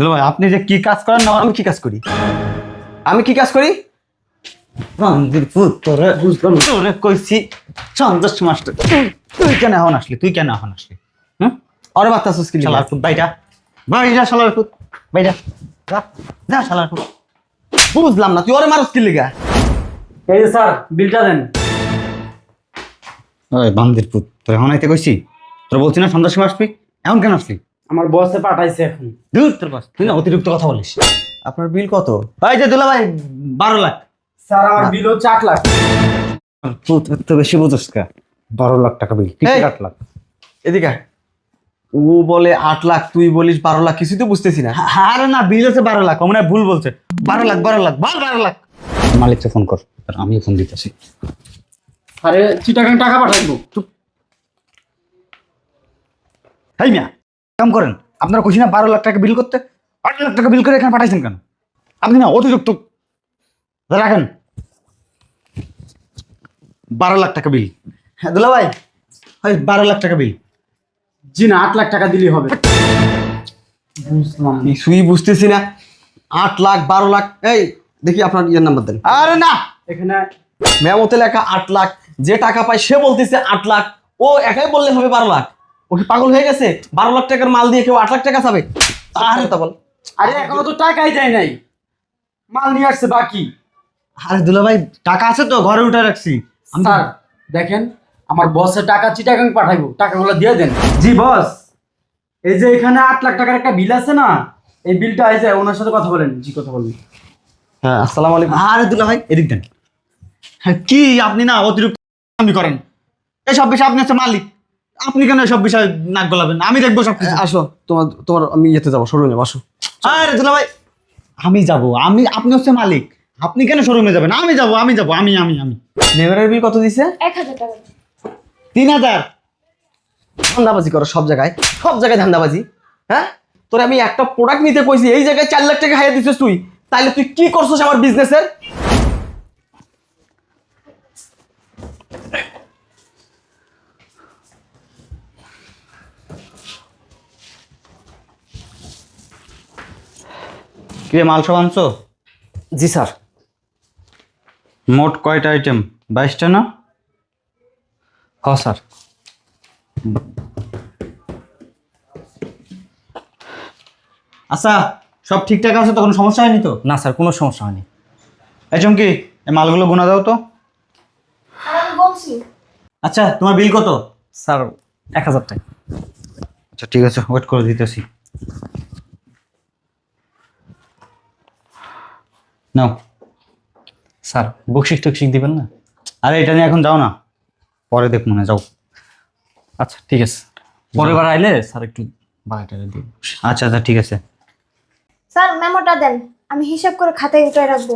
দুলা ভাই আপনি যে কি কাজ করেন না আমি কি কাজ করি? আমি কি কাজ করি? বুঝলাম তোরে কইছি সন্তোষ মাস্টার। তুই কেন এখন আসলি? তুই কেন এখন আসলি? হুম? আরে বার্তা সুস্কি শালার পুত বাইটা বাইটা শালার পুত বাইটা যা যা শালার পুত। বুঝলাম না তুই ওরে মারস কি লিগা? এই যে স্যার বিলটা দেন। ওই বান্দির পুত তোর এখন আইতে কইছি? তোর বলছি না সময় আসবি? এখন কেন আসলি? আমার বসে পাঠাইছে এখন। দূর তোর বাস তুই না অতিরিক্ত কথা বলিস। আপনার বিল কত? এই যে দুলা ভাই বারো লাখ। স্যার আমার বিল হচ্ছে আট লাখ। এত বেশি বুঝোস কা? বারো লাখ টাকা বিল আট লাখ। এদিকে ও বলে আট লাখ তুই বলিস বারো লাখ কিছুই তো বুঝতেছি না। আরে না বিল হচ্ছে বারো লাখ ও মনে হয় ভুল বলছে। বারো লাখ বারো লাখ বল বারো লাখ। মালিককে ফোন কর আমিও ফোন দিতেছি। আরে চিটাগাং টাকা পাঠাইবো। হাই মিয়া। কাম করেন আপনারা খুশি না বারো লাখ টাকা বিল করতে আট লাখ টাকা বিল করে এখানে পাঠাইছেন কেন? আপনি না অতিরিক্ত রাখেন। বারো লাখ টাকা বিল হ্যাঁ দুলা ভাই হয় বারো লাখ টাকা বিল জি না আট লাখ টাকা দিলেই হবে। বুঝলাম। কিছুই বুঝতেছি না। আট লাখ বারো লাখ এই দেখি আপনার ইয়ের নাম্বার দেন। আরে না! এখানে মেমতে লেখা আট লাখ যে টাকা পায় সে বলতেছে আট লাখ ও একাই বললে হবে বারো লাখ। ও কি পাগল হয়ে গেছে? বারো লাখ টাকার মাল দিয়ে কেউ আট লাখ টাকা চাবে? আর তা বল। আরে এখনও তো টাকাই দেয় নাই। মাল নিয়ে আসছে বাকি। আরে দুলা ভাই টাকা আছে তো ঘরে উঠে রাখছি। স্যার দেখেন আমার বসে টাকা চিটাগাং পাঠাইবো। টাকাগুলো দিয়ে দেন। জি বস। এই যে এখানে আট লাখ টাকার একটা বিল আছে না এই বিলটা এই যে ওনার সাথে কথা বলেন। জি কথা বলবেন হ্যাঁ আসসালামু আলাইকুম। আরে দুলা ভাই এদিক দেন। হ্যাঁ, কি আপনি না অতিরিক্ত আমি করেন। এসব বিষয় আপনি হচ্ছে মালিক। আপনি কেন সব বিষয়ে নাক গলাবেন? আমি দেখব সব কিছু আসো তোমার তোমার আমি ইয়েতে যাব শোরুমে আসো আরে দুলা ভাই আমি যাব আমি আপনি হচ্ছে মালিক। আপনি কেন শোরুমে যাবেন? আমি যাব আমি যাব আমি আমি আমি। নেভারের বিল কত দিছে? এক হাজার টাকা। তিন হাজার। ধান্দাবাজি করো সব জায়গায় সব জায়গায় ধান্দাবাজি। হ্যাঁ? তোর আমি একটা প্রোডাক্ট নিতে কইছি এই জায়গায় চার লাখ টাকা খাইয়ে দিছিস তুই। তাহলে তুই কি করছিস আমার বিজনেসের কি রে, মাল সব আনছো? জি স্যার। মোট কয়টা আইটেম বাইশটা না? হ স্যার। আচ্ছা সব ঠিকঠাক আছে তো? কোনো সমস্যা হয়নি তো? না স্যার কোনো সমস্যা হয়নি। এই চমকি এই মালগুলো গুনা দাও তো। আচ্ছা তোমার বিল কত? স্যার এক হাজার টাকা। আচ্ছা ঠিক আছে ওয়েট করে দিতেছি। নাও। স্যার বকশিস টকশিস দিবেন না? আরে এটা নিয়ে এখন যাও না। পরে দেখ মনে যাও। আচ্ছা ঠিক আছে। পরের বার আইলে স্যার একটু বাড়াটা দিন আচ্ছা আচ্ছা ঠিক আছে। স্যার মেমোটা দেন। আমি হিসাব করে খাতায় উঠায় রাখব।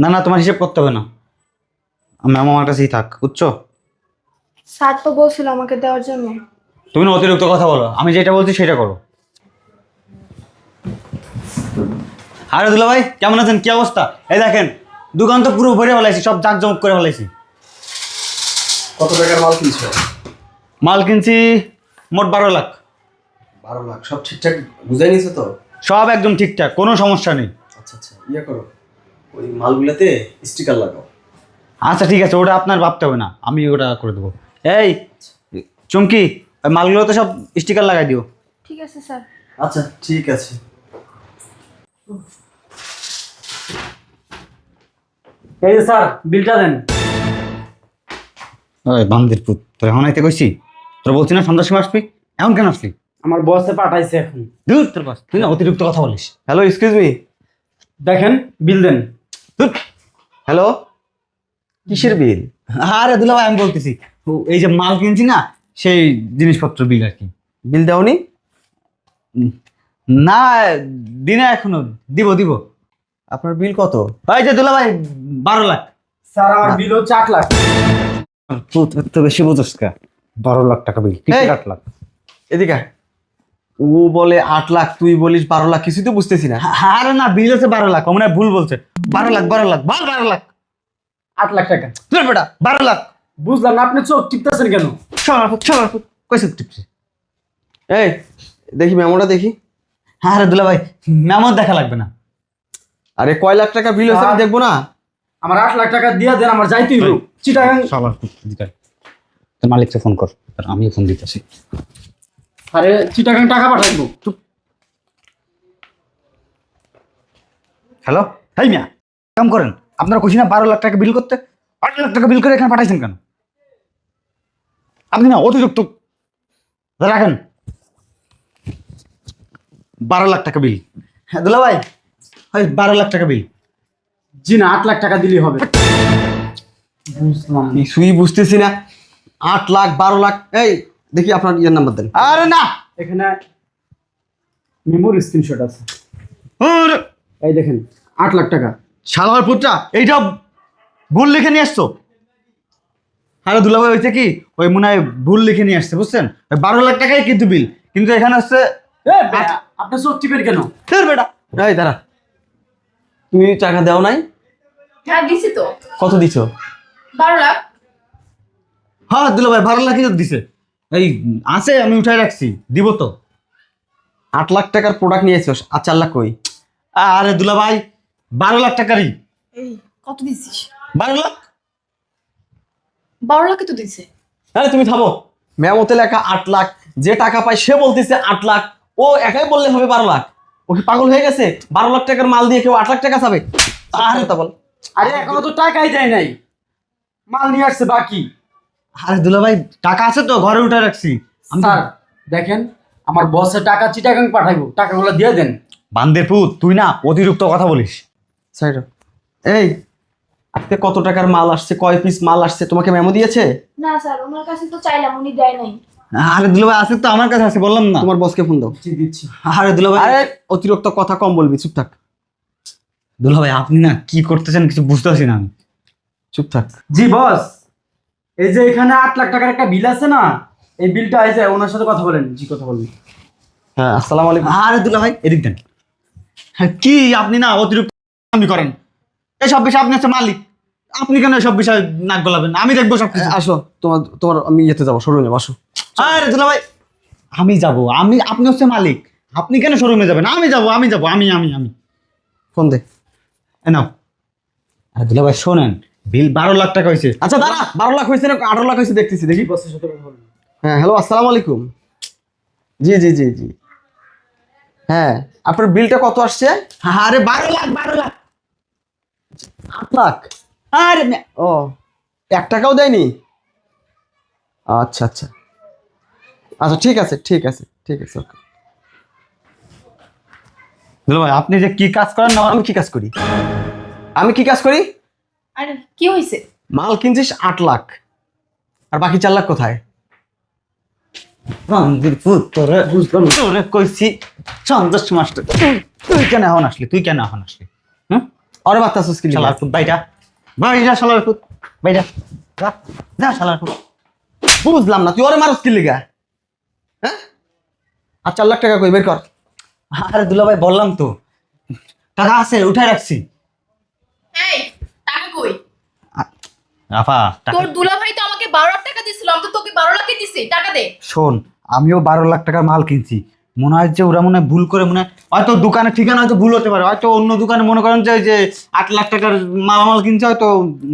না না তোমার হিসাব করতে হবে না। ম্যাম আমার কাছেই থাক বুঝছ? স্যার তো বলছিল আমাকে দেওয়ার জন্য। তুমি না অতিরিক্ত কথা বলো। আমি যেটা বলছি সেটা করো। আরে দুলা ভাই কেমন আছেন? কি অবস্থা? এই দেখেন দোকান তো পুরো ভরে ফেলাইছি সব জাকজমক করে ফেলাইছি। কত টাকার মাল কিনছো? মাল কিনছি মোট বারো লাখ। বারো লাখ সব ঠিকঠাক বুঝাই নিছো তো? সব একদম ঠিকঠাক কোনো সমস্যা নেই। আচ্ছা আচ্ছা ইয়ে করো। ওই মালগুলোতে স্টিকার লাগাও। আচ্ছা ঠিক আছে ওটা আপনার ভাবতে হবে না আমি ওটা করে দেবো। এই চুমকি ওই মালগুলোতে সব স্টিকার লাগাই দিও। ঠিক আছে স্যার। আচ্ছা ঠিক আছে। এই যে স্যার বিলটা দেন। ওই বান্দির পুত তোর এখন আইতে কইছি? তোর বলছি না সন্ধ্যার সময় আসবি? এখন কেন আসলি? আমার বসে পাঠাইছে এখন। দূর তোর বাস তুই না অতিরিক্ত কথা বলিস। হ্যালো এক্সকিউজ মি দেখেন বিল দেন। ধুর। হ্যালো কিসের বিল? আরে দুলা ভাই আমি বলতেছি ও, এই যে মাল কিনছি না সেই জিনিসপত্র বিল আর কি। বিল দাওনি? না দিনে এখনও দিব দিব। আপনার বিল কত? এই যে দুলা ভাই বারো লাখ। স্যার আমার বিল হচ্ছে আট লাখ। এত বেশি বুঝোস কা? বারো লাখ টাকা বিল আট লাখ? এদিকে ও বলে আট লাখ তুই বলিস বারো লাখ কিছুই তো বুঝতেছি না। আরে না বিল হচ্ছে বারো লাখ ও মনে হয় ভুল বলছে। বারো লাখ বারো লাখ বল বারো লাখ। আট লাখ টাকা। তোর বেটা বারো লাখ। বুঝলাম না আপনি চোখ টিপতেছেন কেন? ছড়ার ফুট কইসে টিপছে। এই দেখি মেমোটা দেখি। আরে দুলা ভাই মেমো দেখা লাগবে না। আরে কয় লাখ টাকা বিল হয়েছে আমি দেখব না? আমার আট লাখ টাকা দিয়ে দেন আমার যাইতেই হোক চিটাগাং পুত দিকাই। তোর মালিককে ফোন কর আর আমিও ফোন দিতেছি। আরে চিটাগাং টাকা পাঠাইবো। হ্যালো? তাই মিয়া কাম করেন। আপনারা খুশি না বারো লাখ টাকা বিল করতে? আট লাখ টাকা বিল করে এখানে পাঠাইছেন কেন? আপনি না অতিরিক্ত রাখেন। বারো লাখ টাকা বিল। হ্যাঁ দুলা ভাই হয় বারো লাখ টাকা বিল। জি না আট লাখ টাকা দিলেই হবে। বুঝলাম। কিছুই বুঝতেছি না। আট লাখ বারো লাখ এই দেখি আপনার ইয়ের নাম্বার দেন। আরে না! এখানে মেমোরি স্ক্রিনশট আছে। ওরে, এই দেখেন আট লাখ টাকা। শালার পুত্রা এইটা ভুল লিখে নিয়ে আসছো? আরে দুলা ভাই হয়েছে কি? ওই মনে হয় ভুল লিখে নিয়ে আসছে বুঝছেন? ওই বারো লাখ টাকাই কিন্তু বিল। কিন্তু এখানে হচ্ছে এ, চোখ টিপের কেন? ধুর বেটা। এই দাঁড়া। তুমি টাকা দাও নাই? হ্যাঁ দিছি তো। কত দিছো? বারো লাখ। হ্যাঁ দুলা ভাই বারো লাখই তো দিছে। এই আছে আমি উঠাই রাখছি। দিব তো। আট লাখ টাকার প্রোডাক্ট নিয়েছো আর চার লাখ কই? আরে দুলা ভাই বারো লাখ টাকারই। কত দিছিস? বারো লাখ? বারো লাখে তো দিছে। আরে তুমি থামো। মেমোতে লেখা আট লাখ যে টাকা পায় সে বলতেছে আট লাখ। ও একাই বললে হবে বারো লাখ। ও কি পাগল হয়ে গেছে? বারো লাখ টাকার মাল দিয়ে কেউ আট লাখ টাকা চাবে? আরে কথা বল। আরে এখনও তো টাকাই দেয় নাই। মাল নিয়ে আসছে বাকি। আরে দুলা ভাই টাকা আছে তো ঘরে উঠে রাখছি। স্যার দেখেন আমার বসে টাকা চিটাগাং পাঠাইবো টাকাগুলো দিয়ে দেন। বান্দের পুত তুই না অতিরিক্ত কথা বলিস। সাইড এই আজকে কত টাকার মাল আসছে কয় পিস মাল আসছে তোমাকে মেমো দিয়েছে? না স্যার ওনার কাছে তো চাইলাম উনি দেয় নাই। আরে দুলা ভাই আছে তো আমার কাছে আছে বললাম না। তোমার বসকে ফোন দাও। জি দিচ্ছি। আরে দুলা ভাই আরে অতিরিক্ত কথা কম বলবি চুপ থাক। দুলা ভাই আপনি না কি করতেছেন কিছু বুঝতে পারছি না আমি। চুপ থাক। জি বস। এই যে এখানে আট লাখ টাকার একটা বিল আছে না এই বিলটা এই যে ওনার সাথে কথা বলেন জি কথা বলেন। হ্যাঁ আসসালামু আলাইকুম। আরে দুলা ভাই এদিক দেন। হ্যাঁ, কি আপনি না অতিরিক্ত আমি করেন? এসব বিষয় আপনি হচ্ছে মালিক। আপনি কেন এসব বিষয় নাক গলাবেন? আমি দেখব সব আসো তোমার তোমার আমি ইয়েতে যাব শোরুমে যাব আসো। আরে দুলা ভাই আমি যাব আমি আপনি হচ্ছে মালিক। আপনি কেন শোরুমে যাবেন? আমি যাব আমি যাব আমি আমি আমি। ফোন দে। নাও। আরে দুলা ভাই শোনেন বিল বারো লাখ টাকা হয়েছে। আচ্ছা দাঁড়া বারো লাখ হয়েছে না আঠারো লাখ হয়েছে দেখতেছি দেখি। হ্যাঁ হ্যালো আসসালামু আলাইকুম। জি জি জি জি। হ্যাঁ আপনার বিলটা কত আসছে? আরে বারো লাখ বারো লাখ। আট লাখ? আরে ও এক টাকাও দেয়নি? আচ্ছা আচ্ছা। আচ্ছা ঠিক আছে ঠিক আছে ঠিক আছে ওকে দুলা ভাই আপনি যে কি কাজ করেন না আমি কি কাজ করি? আমি কি কাজ করি? আরে কি হয়েছে মাল কিনছিস আট লাখ আর বাকি চার লাখ কোথায়? রঞ্জির পুত তোরে বুঝলাম তোরে কইছি সন্তোষ মাস্টার। তুই তুই কেন এখন আসলি? তুই কেন এখন আসলি? হুম? আরে বাচ্চা সুস্কি শালার পুত বাইটা বাইটা শালার পুত বাইটা যা যা শালার পুত। বুঝলাম না তুই ওরে মারস কি লিগা? হ্যাঁ? আর চার লাখ টাকা কই? বের কর। আরে দুলা ভাই বললাম তো। টাকা আছে উঠাই রাখছি। এই টাকা কই? আফা তোর দুলা ভাই তো আমাকে বারো লাখ টাকা দিছিল আমি তো তোকে বারো দিছি টাকা দে। শোন আমিও বারো লাখ টাকার মাল কিনছি। মনে হয় যে ওরা মনে হয় ভুল করে মনে হয় হয়তো দোকানের ঠিকানা হয়তো ভুল হতে পারে হয়তো অন্য দোকানে মনে করেন যে যে আট লাখ টাকার মালামাল কিনছে হয়তো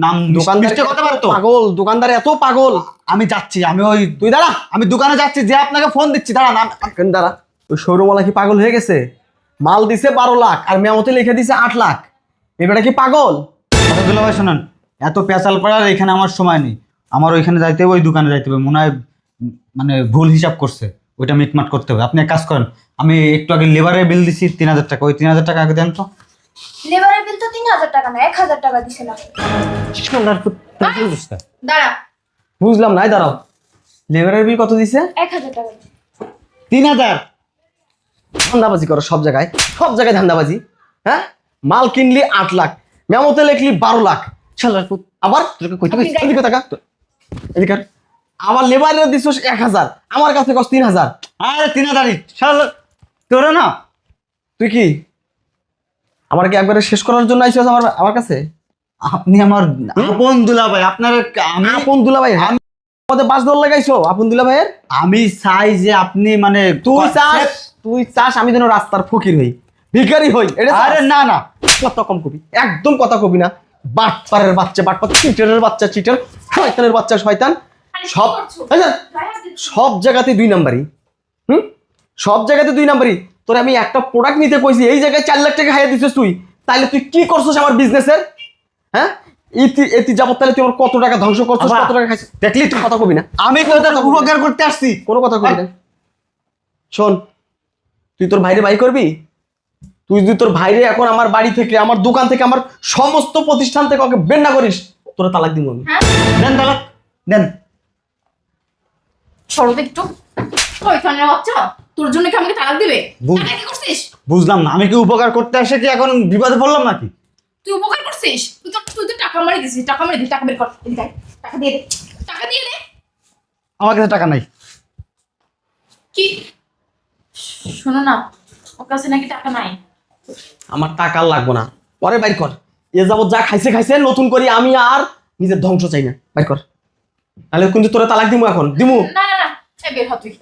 নাম দোকান হতে পারে তো। পাগল দোকানদার এত পাগল। আমি যাচ্ছি আমি ওই তুই দাঁড়া আমি দোকানে যাচ্ছি যে আপনাকে ফোন দিচ্ছি দাঁড়া না দাঁড়া? ওই শোরুমওয়ালা কি পাগল হয়ে গেছে? মাল দিছে বারো লাখ আর মেমতে লিখে দিছে আট লাখ। এবারে কি পাগল? দুলা ভাই শোনেন এত পেঁচাল পড়ার এখানে আমার সময় নেই। আমার ওইখানে যাইতে হবে ওই দোকানে যাইতে হবে। মনে হয় মানে ভুল হিসাব করছে। ওইটা মিটমাট করতে হবে। আপনি এক কাজ করেন আমি একটু আগে লেবারের বিল দিছি তিন হাজার টাকা ওই তিন হাজার টাকা আগে দেন তো। লেবারের বিল তো তিন হাজার টাকা না এক হাজার টাকা দিছে না দাঁড়া। বুঝলাম নাই দাঁড়াও। লেবারের বিল কত দিছে? এক হাজার টাকা। তিন হাজার? ধান্দাবাজি করো সব জায়গায় সব জায়গায় ধান্দাবাজি। হ্যাঁ? মাল কিনলি আট লাখ মেমোতে লিখলি বারো লাখ। আবার তোকে কইতে কইছি, এদিকে তাকা। এদিকে আবার লেবারের দিছ এক হাজার আমার কাছে কস তিন হাজার। আরে তিন হাজারই শালা তোরা না। তুই কি? আমার কি একবারে শেষ করার জন্য আইসিস আমার আমার কাছে? আপনি আমার আপন দুলা ভাই আপনার আমি আপন দুলা ভাই আমি- আমাদের বাস দল লাগাইছো আপন দুলা ভাইয়ের আমি চাই যে আপনি মানে তুই চাস তুই চাস আমি যেন রাস্তার ফকির হই ভিখারি হই এটা আরে না না। কথা কম কবি একদম কথা কবি না। বাটপারের বাচ্চা বাটপার চিটারের বাচ্চা চিটার শয়তানের বাচ্চা শয়তান। সব গায়ে হাত দিচ্ছ। সব জায়গাতে দুই নাম্বারই। হুম? সব জায়গাতে দুই নাম্বারই। তোরে আমি একটা প্রোডাক্ট নিতে কইছি এই জায়গায় চার লাখ টাকা হাইয়া দিছিস তুই। তাইলে তুই কি করছিস আমার বিজনেসের হ্যাঁ? এতি যাবত তাহলে তুই আমার কত টাকা ধ্বংস করছিস আবার- কত টাকা খাইছিস? দেখলি তুই কথা কবি না। আমি উপকার করতে আসছি। কোনো কথা কবি না। শোন তুই তোর ভাইরে বাই করবি? তুই যদি তোর ভাইরে এখন আমার বাড়ি থেকে আমার দোকান থেকে আমার সমস্ত প্রতিষ্ঠান থেকে ওকে বের না করিস তোরা তালাক দিব আমি। হ্যাঁ? দেন তালাক। দেন সরো একটু। শয়তানের বাচ্চা তোর জন্য কি আমাকে তালাক দিবে। কি করছিস? বুঝলাম না। আমি কি উপকার করতে এসে কি এখন বিপদে পড়লাম নাকি? তুই উপকার করছিস? তুই তো তুই তো টাকা মারি দিছিস। টাকা মারি দিস টাকা বের কর। এদিকে টাকা দিয়ে দে। টাকা দিয়ে দে। আমার কাছে টাকা নাই। কি? শোনো না ওর কাছে নাকি টাকা নাই। আমার টাকা লাগবো না। পরে বাইর কর। এ যাবত যা খাইছে খাইছে নতুন করি আমি আর নিজের ধ্বংস চাই না। বাইর কর। তাহলে কিন্তু তোরা তালাক দিমু এখন। দিমু। না না না এই বের হ তুই।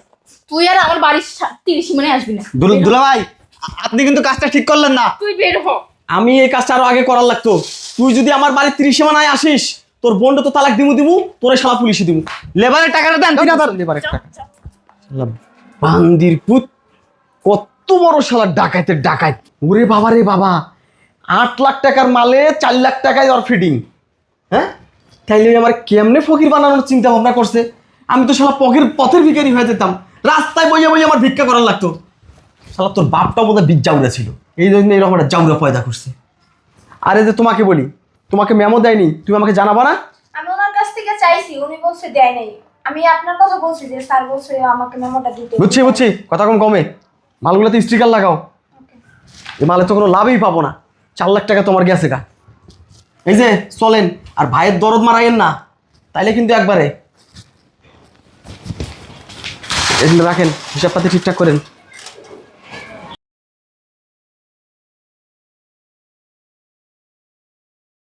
তুই আর আমার বাড়ির সা- তিরিশ মানে আসবি না। দুল- দুলা ভাই আ- আপনি কিন্তু কাজটা ঠিক করলেন না। তুই বের হ। আমি এই কাজটা আরও আগে করার লাগতো। তুই যদি আমার বাড়ির তিরিশ সীমানায় আসিস তোর বোনটা তো তালাক দিমু দিমু তোরে শালা পুলিশে দিমু। লেবারের টাকাটা দেন তিন হাজার লেবারের টাকা। শালা বান্দির পুত কত বড় শালা ডাকাইতের ডাকাইত। ওরে বাবা রে বাবা আট লাখ টাকার মালে চার লাখ টাকায় ওর ফিডিং হ্যাঁ? তাইলে আমার কেমনে ফকির বানানোর চিন্তা ভাবনা করছে? আমি তো শালা পকের পথের ভিখারি হয়ে যেতাম। রাস্তায় বইয়ে বইয়ে আমার ভিক্ষা করার লাগতো। শালা তোর বাপটাও বোধহয় বীজ জাউরা ছিল। এই জন্য এরকম একটা জাউরা পয়দা করছে। আরে যে তোমাকে বলি তোমাকে মেমো দেয়নি তুমি আমাকে জানাবা না? আমি ওনার কাছ থেকে চাইছি উনি বলছে দেয় নাই। আমি আপনার কথা বলছি যে স্যার বলছে আমাকে মেমোটা দিতে। বুঝছি বুঝছি। কথা কম কমে। মালগুলোতে স্টিকার লাগাও। এই মালে তো কোনো লাভই পাবো না। চার লাখ টাকা তোমার গেছে গা। এই যে চলেন। আর ভাইয়ের দরদ মারাইয়েন না তাইলে কিন্তু একবারে। এগুলো রাখেন হিসাবপাতি ঠিকঠাক করেন।